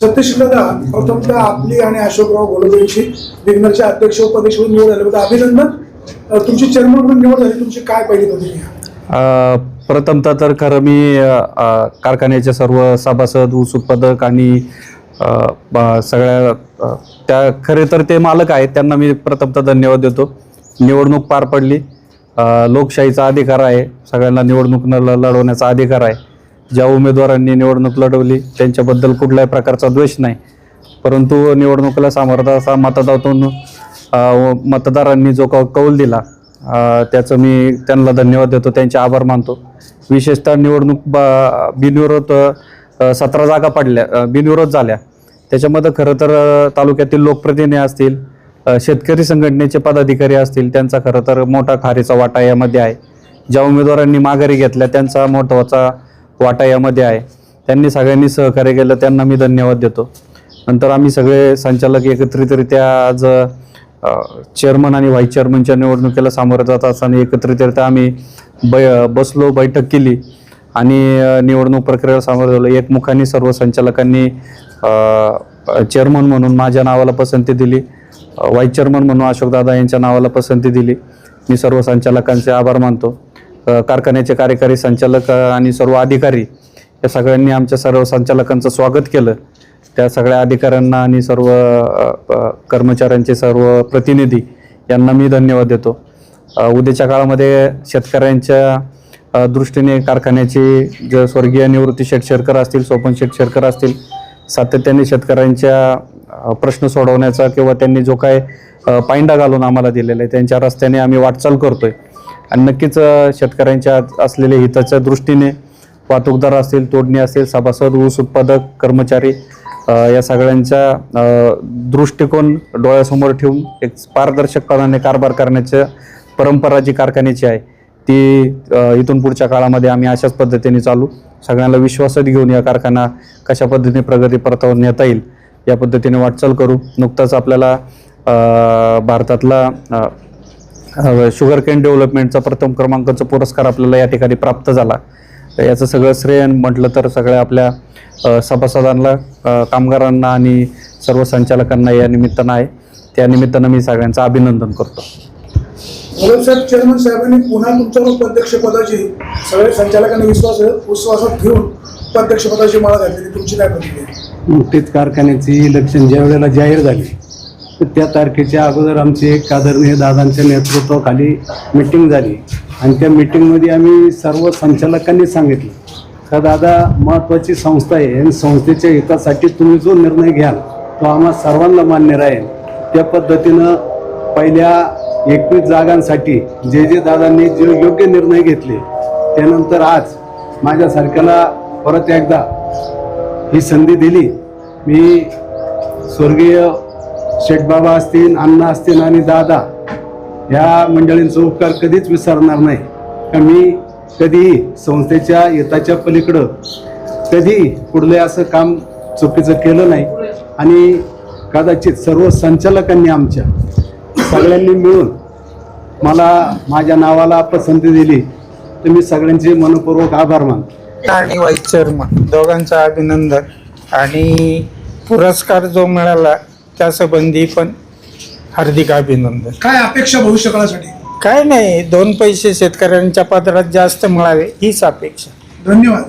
सतीश दादा प्रथमतः आपली आणि अशोकराव गोलबेंची विग्नरचे अध्यक्ष उपाध्यक्ष म्हणून निवड होती म्हणजे अभिनंदन. तुमची चेअरमन म्हणून निवड झाली तुमची काय पहिली प्रतिक्रिया? प्रथमतः तर खरं मी कारखान्याच्या सर्व सभासद ऊस उत्पादक आणि सगळ्या त्या खरे तर ते मालक आहेत त्यांना मी प्रथमतः धन्यवाद देतो. निवडणूक पार पडली. लोकशाहीचा अधिकार आहे. सगळ्यांना निवडणूक न लढवण्याचा अधिकार आहे. ज्या उमेदवारांनी निवडणूक लढवली त्यांच्याबद्दल कुठल्याही प्रकारचा द्वेष नाही. परंतु निवडणुकीला सामर्थ्य असा मतदातून मतदारांनी जो का कौल दिला त्याचं मी त्यांना धन्यवाद देतो त्यांचे आभार मानतो. विशेषतः निवडणूक ब- बिनविरोध सतरा जागा पडल्या बिनविरोध झाल्या. त्याच्यामध्ये खरं तर तालुक्यातील लोकप्रतिनिधी असतील शेतकरी संघटनेचे पदाधिकारी असतील त्यांचा खरं तर मोठा खारीचा वाटा यामध्ये आहे. ज्या उमेदवारांनी माघारी घेतल्या त्यांचा महत्त्वाचा वाटा यामध्ये आहे. त्यांनी सगळ्यांनी सहकार्य केलं त्यांना मी धन्यवाद देतो. नंतर आम्ही सगळे संचालक एकत्रितरित्या आज चेअरमन आणि व्हाईस चेअरमनच्या निवडणुकीला सामोरं जात असताना एकत्रितरित्या आम्ही बै बसलो बैठक केली आणि निवडणूक प्रक्रियेला सामोरं झालो एकमुखाने सर्व संचालकांनी चेअरमन म्हणून माझ्या नावाला पसंती दिली. व्हाईस चेअरमन म्हणून अशोकदादा यांच्या नावाला पसंती दिली. मी सर्व संचालकांचे आभार मानतो. कारखान्याचे कार्यकारी संचालक आणि सर्व अधिकारी या सगळ्यांनी आमच्या सर्व संचालकांचं स्वागत केलं. त्या सगळ्या अधिकाऱ्यांना आणि सर्व कर्मचाऱ्यांचे सर्व प्रतिनिधी यांना मी धन्यवाद देतो. उद्याच्या काळामध्ये शेतकऱ्यांच्या दृष्टीने कारखान्याचे जे स्वर्गीय निवृत्ती शेठ शेरकर असतील सोपन शेठ शेरकर असतील सातत्याने शेतकऱ्यांच्या प्रश्न सोडवण्याचा किंवा त्यांनी जो काय पायंडा घालून आम्हाला दिलेला आहे त्यांच्या रस्त्याने आम्ही वाटचाल करतोय. आणि नक्कीच शेतकऱ्यांच्या असलेल्या हिताच्या दृष्टीने वाहतूकदार असतील तोडणी असेल सभासद ऊस उत्पादक कर्मचारी या सगळ्यांचा दृष्टिकोन डोळ्यासमोर ठेवून एक पारदर्शकपणाने कारभार करण्याच्या परंपरा जी कारखान्याची आहे ती इथून पुढच्या काळामध्ये आम्ही अशाच पद्धतीने चालू. सगळ्यांना विश्वासात घेऊन या कारखाना कशा पद्धतीने प्रगती परतावर नेता येईल या पद्धतीने वाटचाल करू. नुकताच आपल्याला भारतातला शुगर केन डेव्हलपमेंटचा प्रथम क्रमांकाचा पुरस्कार आपल्याला या ठिकाणी प्राप्त झाला. तर याचं सगळं श्रेय म्हटलं तर सगळ्या आपल्या सभासदांना कामगारांना आणि सर्व संचालकांना या निमित्तानं आहे. त्या निमित्तानं मी सगळ्यांचं अभिनंदन करतो. साहेब चेअरमन साहेबांनी पुन्हा तुमच्यावर उपाध्यक्षपदाची सगळ्या संचालकांनी विश्वास विश्वासात घेऊन उपाध्यक्षपदाची माळा घातली तुमची काय प्रतिक्रिया? नुकतीच कारखान्याची इलेक्शन ज्या वेळेला जाहीर झाली त्या तारखेच्या अगोदर आमची एक आदरणीय दादांच्या नेतृत्वाखाली मिटिंग झाली. आणि त्या मिटिंगमध्ये आम्ही सर्व संचालकांनी सांगितलं का दादा महत्त्वाची संस्था आहे आणि संस्थेच्या हितासाठी तुम्ही जो निर्णय घ्याल तो आम्हा सर्वांना मान्य राहील. त्या पद्धतीनं पहिल्या एकवीस जागांसाठी जे जे दादांनी जे योग्य निर्णय घेतले त्यानंतर आज माझ्यासारख्याला परत एकदा ही संधी दिली. मी स्वर्गीय शेठबाबा असतील अण्णा असतील आणि दादा या मंडळींचा उपकार कधीच विसरणार नाही. का मी कधीही संस्थेच्या हिताच्या पलीकडं कधी कुठले असं काम चुकीचं केलं नाही. आणि कदाचित सर्व संचालकांनी आमच्या सगळ्यांनी मिळून मला माझ्या नावाला पसंती दिली तर मी सगळ्यांचे मनपूर्वक आभार मानतो. आणि वाईस चेअरमन दोघांचं अभिनंदन आणि पुरस्कार जो मिळाला त्या संबंधी पण हार्दिक अभिनंदन. काय अपेक्षा भविष्यकाळासाठी? काय नाही दोन पैसे शेतकऱ्यांच्या पदरात जास्त मिळावे हीच अपेक्षा. धन्यवाद.